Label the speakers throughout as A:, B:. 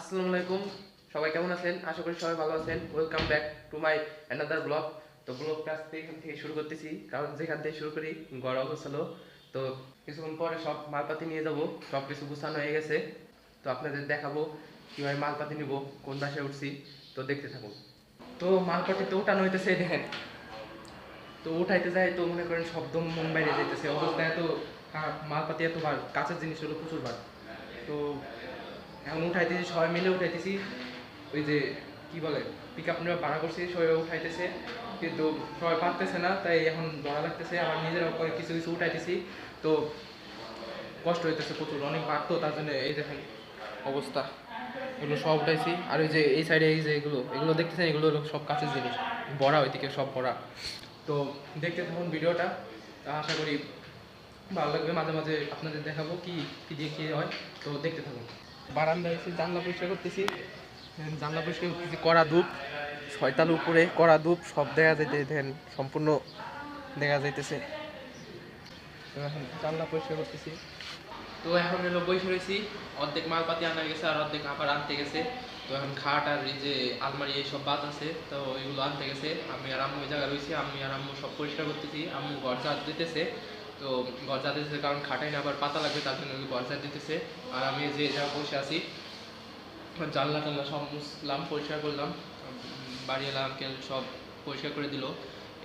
A: আসসালামু আলাইকুম। সবাই কেমন আছেন? আশা করি সবাই ভালো আছেন। Welcome back to my another blog তো ব্লগটা আজকে এখান থেকে শুরু করতেছি। কারণ যেখান থেকে শুরু করি গড় অবস্থালো তো কিছুক্ষণ পরে সব মালপাতি নিয়ে যাব। সব কিছু গুছানো হয়ে গেছে। তো আপনাদের দেখাবো কীভাবে মালপাতি নিব, কোন বাসায় উঠছি। তো দেখতে থাকুন। তো মালপাতি তো উঠানো হইতেছে, দেখেন। তো উঠাইতে যায় তো মনে করেন শব্দ বাইরে যাইতেছে। অবস্থা এত মালপাতি এত কাঁচের জিনিস হলো প্রচুর বার তো এখন উঠাইতেছি সবাই মিলে উঠাইতেছি ওই যে, কি বলে পিক আপ নেওয়া ভাড়া করছি, সবাই উঠাইতেছে কিন্তু সবাই পারতেছে না, তাই এখন ধরা লাগতেছে। আবার নিজেরাও করে কিছু কিছু উঠাইতেছি তো কষ্ট হইতেছে প্রচুর, অনেক বার তো তার জন্য এই দেখেন অবস্থা। এগুলো সব উঠাইছি। আর ওই যে, এই সাইডে এই যে এগুলো এগুলো দেখতেছেন? এগুলো সব কাছের জিনিস বড়া ওইদিকে সব বড়া তো দেখতে থাকুন ভিডিওটা। আশা করি ভালো লাগবে। মাঝে মাঝে আপনাদের দেখাবো কি কি দিয়ে কি হয়। তো দেখতে থাকুন। বারান্দায় এসে জানলা পরিষ্কার করতেছি। জানলা পরিষ্কার করতেছি, কড়া ধূপ ছয়তাল উপরে কড়া ধূপ, সব দেখা যাইতে দেখেন সম্পূর্ণ দেখা যাইতেছে। জানলা পরিষ্কার করতেছি। তো এখন হলো বই রয়েছি অর্ধেক মালপাতি আনা গেছে আর অর্ধেক আবার আনতে গেছে। তো এখন খাট আর এই যে আলমারি এইসব বাদ আছে, তো এগুলো আনতে গেছে। আমি আর আম্মু ওই জায়গায় রয়েছি আমি আর আম্মু সব পরিষ্কার করতেছি। আম্মু ঘর ঝাড় দিতেছে। তো ঝাড় দিতেছে, কারণ খাটাই না আবার পাতা লাগবে, তার জন্য ঝাড় দিতেছে। আর আমি যে জায়গায় বসে আছি, জানলা টানলা সব মুছলাম, পরিষ্কার করলাম। বাড়িওয়ালা আঙ্কেল সব পরিষ্কার করে দিল,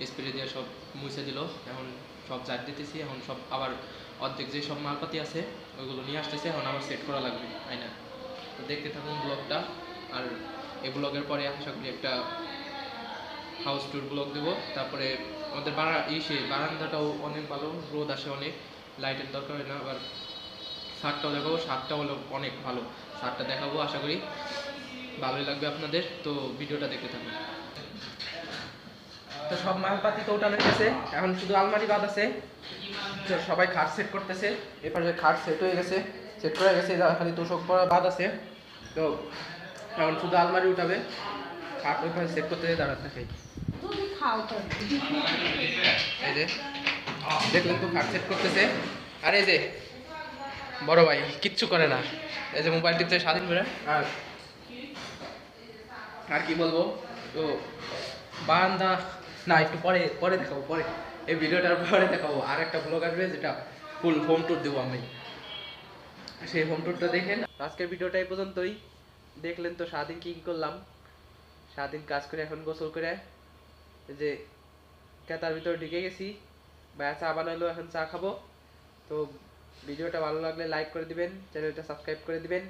A: স্প্রে দিয়ে সব মুছে দিল। এখন সব জার দিতেছি, এখন সব আবার অর্ধেক যে সব মালপাতি আছে, ওইগুলো নিয়ে আসতেছে, এখন আবার সেট করা লাগবে আয়না তো দেখতে থাকুন ব্লগটা, আর এই ব্লগের পরে আশা করি একটা হাউস ট্যুর ব্লগ দেবো। তারপরে আমাদের বারা ইসে বারান্দাটাও অনেক ভালো, রোদ আসে অনেক লাইটের দরকার হয় না, আবার সারটাও দেখাবো, সারটাও হলো অনেক ভালো, সারটা দেখাবো আশা করি। ভালোই লাগবে আপনাদের, তো ভিডিওটা দেখতে থাকুন। তো সব মালপাতি তো ওঠানো গেছে, এখন শুধু আলমারি বাদ আছে। তো সবাই খাট সেট করতেছে, এপাশে খাট সেট হয়ে গেছে সেট করা গেছে খালি তোষক পরা বাদ আছে। তো এখন শুধু আলমারি উঠাবে। খাট ওই পাশে সেট করতে দাঁড়াতে এই যে দেখলেন তো খাট সেট করতেছে। আর এই যে বড় ভাই কিচ্ছু করে না। এই যে মোবাইল টিপতে স্বাধীন করে। আর আর কি বলব? তো বারান্দা না একটু পরে পরে দেখাবো পরে। এই ভিডিওটার পরে দেখাবো। আর একটা ব্লগ আসবে যেটা ফুল হোম ট্যুর দেবো আমি। সেই হোম ট্যুরটা দেখেন। আজকের ভিডিওটা এই পর্যন্তই। দেখলেন তো সারাদিন কি কি করলাম। সারাদিন কাজ করে এখন গোসল করে যে ক্রেতার ভিতরে ঢুকে গেছি। ভাইয়া চা বানালো এখন চা খাব। তো ভিডিওটা ভালো লাগলে লাইক করে দিবেন চ্যানেলটা সাবস্ক্রাইব করে দিবেন।